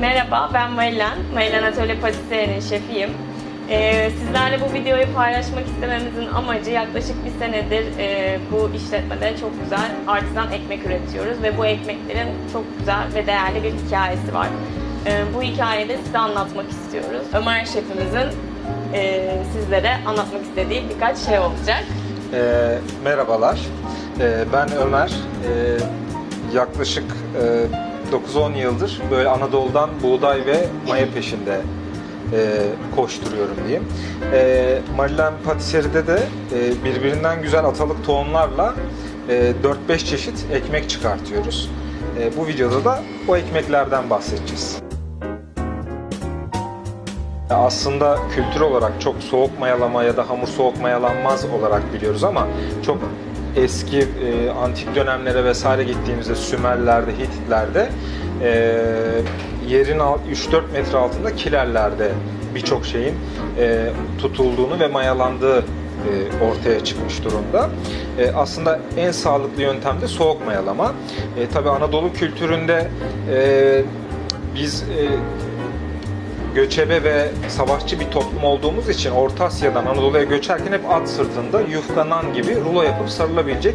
Merhaba, ben Marilen. Marilen Atölye Patisserie'nin şefiyim. Ee, sizlerle bu videoyu paylaşmak istememizin amacı yaklaşık bir senedir e, bu işletmede çok güzel artisan ekmek üretiyoruz ve bu ekmeklerin çok güzel ve değerli bir hikayesi var. Ee, bu hikayeyi de size anlatmak istiyoruz. Ömer şefimizin e, sizlere anlatmak istediği birkaç şey olacak. Ee, merhabalar, Ee, ben Ömer. Ee, yaklaşık e, 9-10 yıldır böyle Anadolu'dan buğday ve maya peşinde e, koşturuyorum diyeyim. E, Marilen Patisserie'de de e, birbirinden güzel atalık tohumlarla e, 4-5 çeşit ekmek çıkartıyoruz. E, bu videoda da o ekmeklerden bahsedeceğiz. Aslında kültür olarak çok soğuk mayalama ya da hamur soğuk mayalanmaz olarak biliyoruz ama çok eski e, antik dönemlere vesaire gittiğimizde Sümerler'de, Hititlerde e, yerin alt- 3-4 metre altında kilerlerde birçok şeyin e, tutulduğunu ve mayalandığı e, ortaya çıkmış durumda. E, aslında en sağlıklı yöntem de soğuk mayalama. E, Tabi Anadolu kültüründe e, biz e, göçebe ve savaşçı bir toplum olduğumuz için Orta Asya'dan Anadolu'ya göçerken hep at sırtında yufkanan gibi rulo yapıp sarılabilecek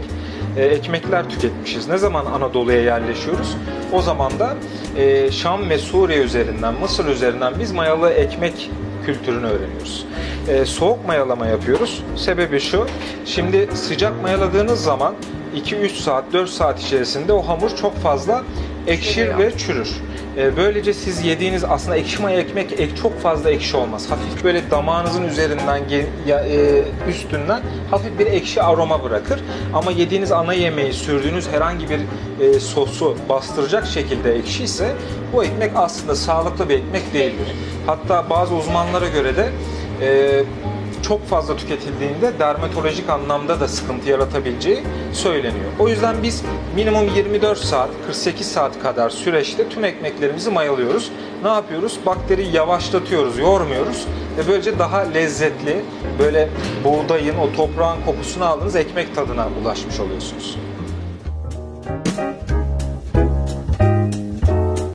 e, ekmekler tüketmişiz. Ne zaman Anadolu'ya yerleşiyoruz? O zaman da e, Şam ve Suriye üzerinden, Mısır üzerinden biz mayalı ekmek kültürünü öğreniyoruz. E, soğuk mayalama yapıyoruz. Sebebi şu, şimdi sıcak mayaladığınız zaman 2-3 saat, 4 saat içerisinde o hamur çok fazla ekşir Çürüyor. ve çürür. E, Böylece siz yediğiniz aslında ekşi maya ekmek ek, çok fazla ekşi olmaz. Hafif böyle damağınızın üzerinden e, üstünden hafif bir ekşi aroma bırakır. Ama yediğiniz ana yemeği sürdüğünüz herhangi bir e, sosu bastıracak şekilde ekşi ise bu ekmek aslında sağlıklı bir ekmek değildir. Hatta bazı uzmanlara göre de e, çok fazla tüketildiğinde dermatolojik anlamda da sıkıntı yaratabileceği söyleniyor. O yüzden biz minimum 24 saat, 48 saat kadar süreçte tüm ekmeklerimizi mayalıyoruz. Ne yapıyoruz? Bakteriyi yavaşlatıyoruz, yormuyoruz ve böylece daha lezzetli, böyle buğdayın, o toprağın kokusunu aldığınız ekmek tadına ulaşmış oluyorsunuz.